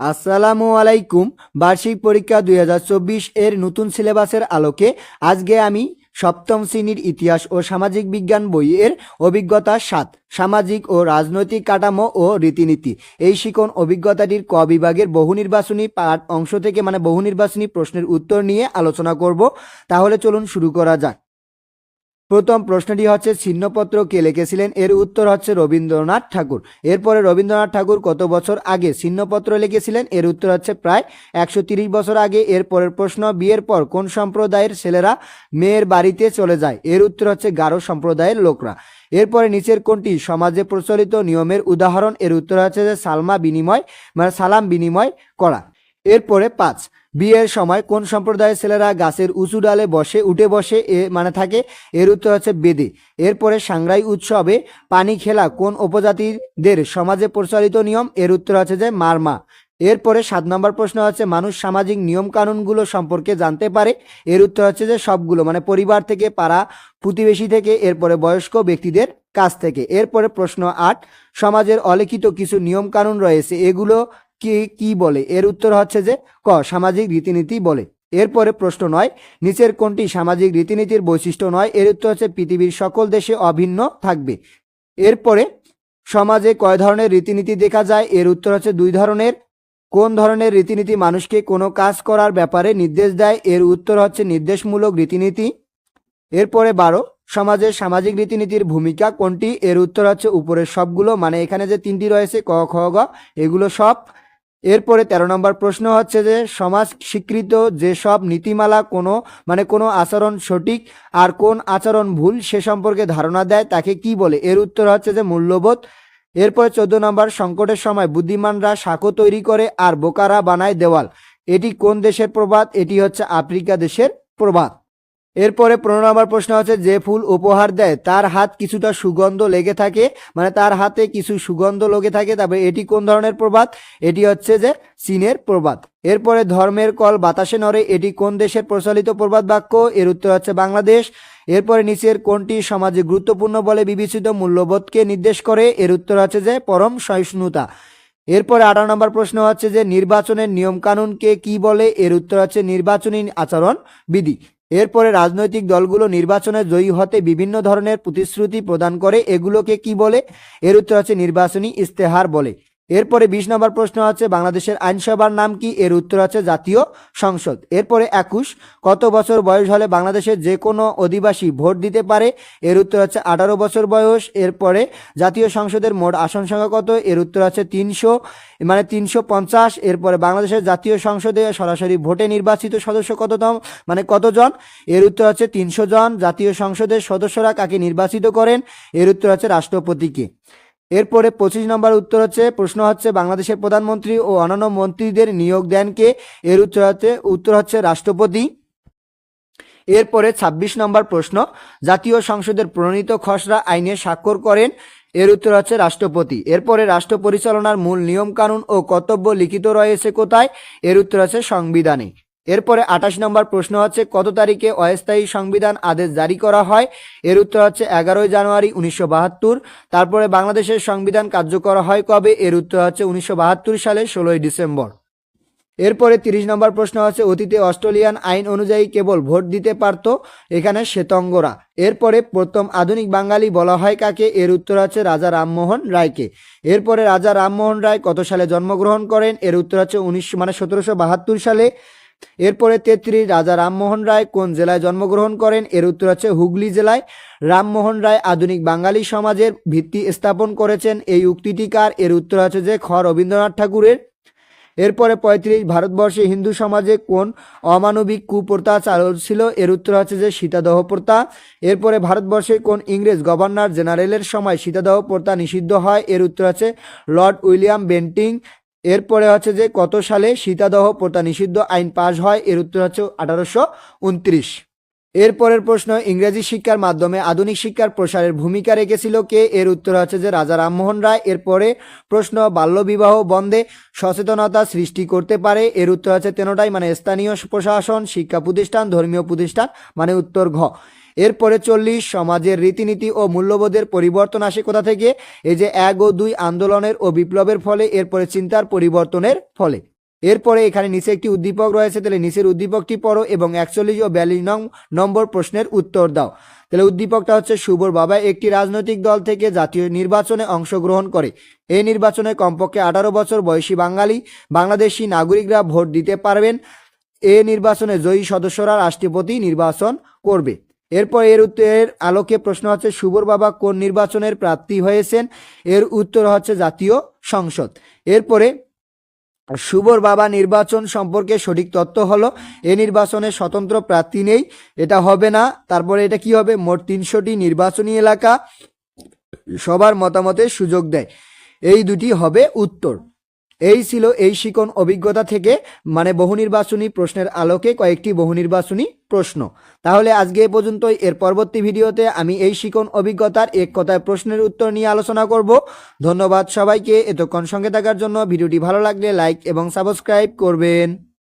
আসসালামু আলাইকুম। বার্ষিক পরীক্ষা দুই হাজার চব্বিশ এর নতুন সিলেবাসের আলোকে আজকে আমি সপ্তম শ্রেণির ইতিহাস ও সামাজিক বিজ্ঞান বইয়ের অভিজ্ঞতা সাত, সামাজিক ও রাজনৈতিক কাঠামো ও রীতিনীতি। এই শিখন অভিজ্ঞতাটির ক বিভাগের বহু নির্বাচনী পাঠ অংশ থেকে মানে বহু নির্বাচনী প্রশ্নের উত্তর নিয়ে আলোচনা করব। তাহলে চলুন শুরু করা যাক। প্রথম প্রশ্নটি হচ্ছে, ছিন্নপত্র কে লিখেছিলেন? এর উত্তর হচ্ছে রবীন্দ্রনাথ ঠাকুর। এরপরে রবীন্দ্রনাথ ঠাকুর কত বছর আগে ছিন্নপত্র লিখেছিলেন? এর উত্তর হচ্ছে প্রায় একশো বছর আগে। এর পরের প্রশ্ন, বিয়ের পর কোন সম্প্রদায়ের ছেলেরা মেয়ের বাড়িতে চলে যায়? এর উত্তর হচ্ছে গারো সম্প্রদায়ের লোকরা। এরপরে নিচের কোনটি সমাজে প্রচলিত নিয়মের উদাহরণ? এর উত্তর হচ্ছে যে সালমা বিনিময় মানে সালাম বিনিময় করা। এরপরে পাঁচ বিয়ের সময় কোন সম্প্রদায়ের ছেলেরা গাছের উঁচু ডালে বসে, উঠে বসে এ মানে থাকে? এর উত্তর হচ্ছে বেদে। এরপরে সাংরাই উৎসবে পানি খেলা কোন উপজাতিদের সমাজে প্রচলিত নিয়ম? এর উত্তর হচ্ছে যে মারমা। এরপরে সাত নম্বর প্রশ্ন হচ্ছে, মানুষ সামাজিক নিয়ম কানুনগুলো সম্পর্কে জানতে পারে? এর উত্তর হচ্ছে যে সবগুলো মানে পরিবার থেকে, পাড়া প্রতিবেশী থেকে, এরপরে বয়স্ক ব্যক্তিদের কাছ থেকে। এরপরে প্রশ্ন আট, সমাজের অলিখিত কিছু নিয়ম কানুন রয়েছে। এগুলো কি কি বলে? এর উত্তর হচ্ছে যে, ক, সামাজিক রীতিনীতি বলে। এরপরে প্রশ্ন নয়, নিচের কোনটি সামাজিক রীতিনীতির বৈশিষ্ট্য নয়? এর উত্তর হচ্ছে, পৃথিবীর সকল দেশে অভিন্ন থাকবে। এরপরে, সমাজে কয় ধরনের রীতিনীতি দেখা যায়? এর উত্তর হচ্ছে, দুই ধরনের। কোন ধরনের রীতিনীতি মানুষকে কোনো কাজ করার ব্যাপারে নির্দেশ দেয়? এর উত্তর হচ্ছে, নির্দেশমূলক রীতিনীতি। এরপরে বারো সমাজের সামাজিক রীতিনীতির ভূমিকা কোনটি? এর উত্তর হচ্ছে, উপরের সবগুলো মানে এখানে যে তিনটি রয়েছে, ক, খ, গ, এগুলো সব এরপরে তেরো নম্বর প্রশ্ন হচ্ছে যে, সমাজ স্বীকৃত যেসব নীতিমালা কোনো মানে কোনো আচরণ সঠিক আর কোন আচরণ ভুল সে সম্পর্কে ধারণা দেয়, তাকে কি বলে? এর উত্তর হচ্ছে যে, মূল্যবোধ। এরপরে চোদ্দ নম্বর, সংকটের সময় বুদ্ধিমানরা সাঁকো তৈরি করে আর বোকারা বানায় দেওয়াল। এটি কোন দেশের প্রবাদ? এটি হচ্ছে আফ্রিকা দেশের প্রবাদ। এরপরে পনেরো নম্বর প্রশ্ন হচ্ছে যে ফুল উপহার দেয়, তার হাত কিছুটা সুগন্ধ লেগে থাকে মানে তার হাতে কিছু সুগন্ধ লেগে থাকে তবে এটি কোন ধরনের প্রবাদ? এটি হচ্ছে যে চীনের প্রবাদ। এরপরে ধর্মের কল বাতাসে নড়ে, এটি কোন দেশের প্রচলিত প্রবাদ বাক্য? এর উত্তর হচ্ছে বাংলাদেশ। এরপরে নিচের কোনটি সমাজে গুরুত্বপূর্ণ বলে বিবেচিত মূল্যবোধকে নির্দেশ করে? এর উত্তর হচ্ছে যে পরম সহিষ্ণুতা। এরপরে আঠারো নম্বর প্রশ্ন হচ্ছে যে নির্বাচনের নিয়মকানুনকে কি বলে? এর উত্তর হচ্ছে নির্বাচনী আচরণ বিধি এরপরে রাজনৈতিক দলগুলো নির্বাচনে জয়ী হতে বিভিন্ন ধরনের প্রতিশ্রুতি প্রদান করে। এগুলোকে কি বলে? এর উত্তর হচ্ছে নির্বাচনী ইস্তেহার বলে। এরপরে বিশ নম্বর প্রশ্ন আছে, বাংলাদেশের আইনসভার নাম কি? এর উত্তর আছে জাতীয় সংসদ। এরপরে একুশ, কত বছর বয়স হলে বাংলাদেশের যে কোনো অধিবাসী ভোট দিতে পারে? এর উত্তর হচ্ছে আঠারো বছর বয়স। এরপরে জাতীয় সংসদের মোট আসন সংখ্যা কত? এর উত্তর আছে তিনশো মানে তিনশো পঞ্চাশ। এরপরে বাংলাদেশের জাতীয় সংসদে সরাসরি ভোটে নির্বাচিত সদস্য কততম? মানে কতজন? এর উত্তর আছে তিনশো জন। জাতীয় সংসদের সদস্যরা কাকে নির্বাচিত করেন? এর উত্তর আছে রাষ্ট্রপতিকে। এরপরে পঁচিশ নম্বর উত্তর হচ্ছে, প্রশ্ন হচ্ছে, বাংলাদেশের প্রধানমন্ত্রী ও অন্যান্য মন্ত্রীদের নিয়োগ দেন কে? এর উত্তর হচ্ছে উত্তর হচ্ছে রাষ্ট্রপতি। এরপরে ২৬ নম্বর প্রশ্ন, জাতীয় সংসদের প্রণীত খসড়া আইনে স্বাক্ষর করেন, এর উত্তর হচ্ছে রাষ্ট্রপতি। এরপরে রাষ্ট্র পরিচালনার মূল নিয়মকানুন ও কর্তব্য লিখিত রয়েছে কোথায়? এর উত্তর হচ্ছে সংবিধানে। এরপরে আঠাশ নম্বর প্রশ্ন হচ্ছে, কত তারিখে অস্থায়ী সংবিধান আদেশ জারি করা হয়? এর উত্তর হচ্ছে, এগারোই জানুয়ারি উনিশশো বাহাত্তর। তারপরে বাংলাদেশের সংবিধান কার্যকর হয় কবে? এর উত্তর হচ্ছে, উনিশশো বাহাত্তর সালে ষোলোই ডিসেম্বর। এরপরে তিরিশ নম্বর প্রশ্ন হচ্ছে, অতীতে অস্ট্রেলিয়ান আইন অনুযায়ী কেবল ভোট দিতে পারত, এখানে শ্বেতঙ্গরা। এরপরে প্রথম আধুনিক বাঙালি বলা হয় কাকে? এর উত্তর হচ্ছে, রাজা রামমোহন রায়কে। এরপরে রাজা রামমোহন রায় কত সালে জন্মগ্রহণ করেন? এর উত্তর হচ্ছে উনিশশো মানে সতেরোশো বাহাত্তর সালে। এরপরে তেত্রিশ, রাজা রামমোহন রায় কোন জেলায় জন্মগ্রহণ করেন? এর উত্তর হচ্ছে হুগলি জেলায়। রামমোহন রায় আধুনিক বাঙালি সমাজের ভিত্তি স্থাপন করেছেন। এই উক্তিটি কার? এর উত্তর হচ্ছে যে খ. রবীন্দ্রনাথ ঠাকুরের। এরপরে পঁয়ত্রিশ, ভারতবর্ষে হিন্দু সমাজে কোন অমানবিক কুপ্রথা চালু ছিল? এর উত্তর হচ্ছে যে সীতাদহ প্রথা। এরপরে ভারতবর্ষে কোন ইংরেজ গভর্নর জেনারেলের সময় সীতাদহ প্রথা নিষিদ্ধ হয়? এর উত্তর হচ্ছে লর্ড উইলিয়াম বেন্টিং। এরপরে হচ্ছে যে কত সালে সীতাদহ প্রথা নিষিদ্ধ আইন পাশ হয়? এর উত্তর হচ্ছে আঠারোশো উনত্রিশ। এরপরের প্রশ্ন, ইংরেজি শিক্ষার মাধ্যমে আধুনিক শিক্ষার প্রসারের ভূমিকা রেখেছিল কে? এর উত্তর হচ্ছে যে রাজা রামমোহন রায়। এরপরে প্রশ্ন, বাল্যবিবাহ বন্ধে সচেতনতা সৃষ্টি করতে পারে? এর উত্তর হচ্ছে তেনোটাই মানে স্থানীয় প্রশাসন, শিক্ষা প্রতিষ্ঠান, ধর্মীয় প্রতিষ্ঠান মানে উত্তর ঘ। এরপরে চল্লিশ, সমাজের রীতিনীতি ও মূল্যবোধের পরিবর্তন আসে কোথা থেকে? এই যে এক ও দুই আন্দোলনের ও বিপ্লবের ফলে এরপরে চিন্তার পরিবর্তনের ফলে। এরপরে এখানে নিচে একটি উদ্দীপক রয়েছে, তাহলে নিচের উদ্দীপকটি পড়ো এবং একচল্লিশ ও বিয়াল্লিশ নং নম্বর প্রশ্নের উত্তর দাও। তাহলে উদ্দীপকটা হচ্ছে শুভর বাবা একটি রাজনৈতিক দল থেকে জাতীয় নির্বাচনে অংশগ্রহণ করে। এই নির্বাচনে কমপক্ষে আঠারো বছর বয়সী বাঙালি, বাংলাদেশি নাগরিকরা ভোট দিতে পারবেন। এ নির্বাচনে জয়ী সদস্যরা রাষ্ট্রপতি নির্বাচন করবে। এরপর এর উত্তরের আলোকে প্রশ্ন হচ্ছে শুভর বাবা কোন নির্বাচনের প্রার্থী হয়েছেন? এর উত্তর হচ্ছে জাতীয় সংসদ। এরপরে শুভর বাবা নির্বাচন সম্পর্কে সঠিক তথ্য হলো, এ নির্বাচনে স্বতন্ত্র প্রার্থী নেই, এটা হবে না। তারপরে এটা কি হবে? মোট তিনশোটি নির্বাচনী এলাকা সবার মতামতের সুযোগ দেয়। এই দুটি হবে উত্তর। এই ছিল এই শিকন অভিজ্ঞতা থেকে মানে বহু নির্বাচনী প্রশ্নের আলোকে কয়েকটি বহু নির্বাচনী প্রশ্ন। তাহলে আজকে এ পর্যন্তই। এর পরবর্তী ভিডিওতে আমি এই শিকন অভিজ্ঞতার এক কথায় প্রশ্নের উত্তর নিয়ে আলোচনা করব। ধন্যবাদ সবাইকে। এতক্ষণ সঙ্গে থাকার জন্য ভিডিওটি ভালো লাগলে লাইক এবং সাবস্ক্রাইব করবেন।